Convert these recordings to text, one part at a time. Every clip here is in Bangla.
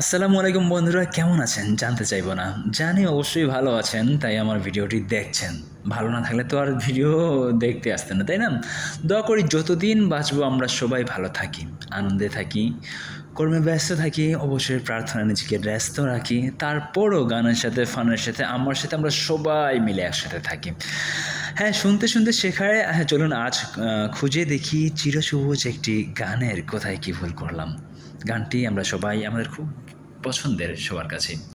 আসসালামু আলাইকুম বন্ধুরা, কেমন আছেন? জানতে চাইব না। জানি অবশ্যই ভালো আছেন, তাই আমার ভিডিওটি দেখছেন। ভালো না থাকলে তো আর ভিডিও দেখতে আসতেন না, তাই না? দোয়া করি যতদিন বাঁচবো আমরা সবাই ভালো থাকি, আনন্দে থাকি, কর্মে ব্যস্ত থাকি, অবশ্যই প্রার্থনা নিজেকে ব্যস্ত রাখি, তারপরও গানের সাথে, ফানের সাথে, আমার সাথে আমরা সবাই মিলে একসাথে থাকি। হ্যাঁ শুনতে শুনতে শেখায় হ্যাঁ চলুন আজ খুঁজে দেখি চিরসবুজ একটি গানের কোথায় কী ভুল করলাম। গানটি আমরা সবাই আমাদের খুব পছন্দের সবার কাছে।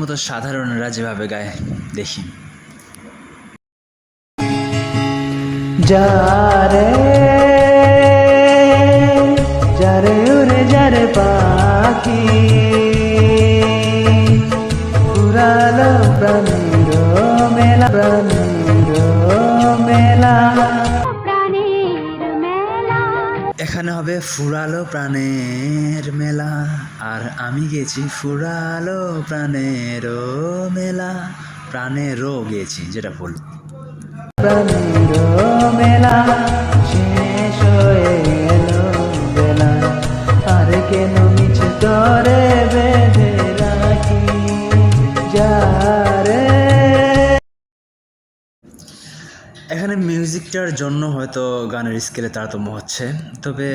মতো সাধারণরা যেভাবে গায় দেখি। যারে যারে উড়ে যারে পাখি পুরালো প্রাণীর মেলা। প্রাণীর মেলা। এখানে হবে ফুরালো প্রাণের মেলা। আর আমি গেছি ফুরালো প্রাণের মেলা প্রাণেরও গেছি যেটা ভুল। প্রাণীর মেলা শেষ হয়ে এলো বেলা। আর কেন মিছে তরে বেঁধে রাখি যারে এখানে মিউজিকটার জন্য হয়তো গানের স্কেলে তারতম্য হচ্ছে তবে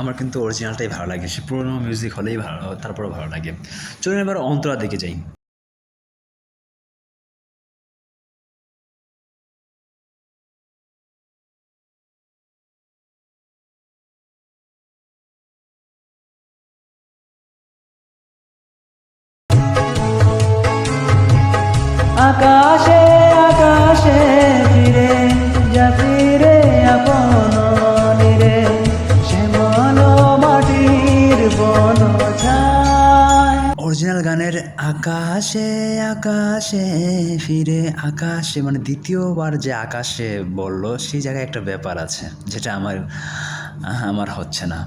আমার কিন্তু অরিজিনালটাই ভালো লাগে। সে পুরোনো মিউজিক হলেই ভালো তারপরে ভালো লাগে। চলুন এবার অন্তরা দিকে যাই। আকাশে অরিজিনাল গানের আকাশে আকাশে ফিরে আকাশে মানে দ্বিতীয়বার যে আকাশে বলল, সেই জায়গায় একটা ব্যাপার আছে, যেটা আমার আমার হচ্ছে না।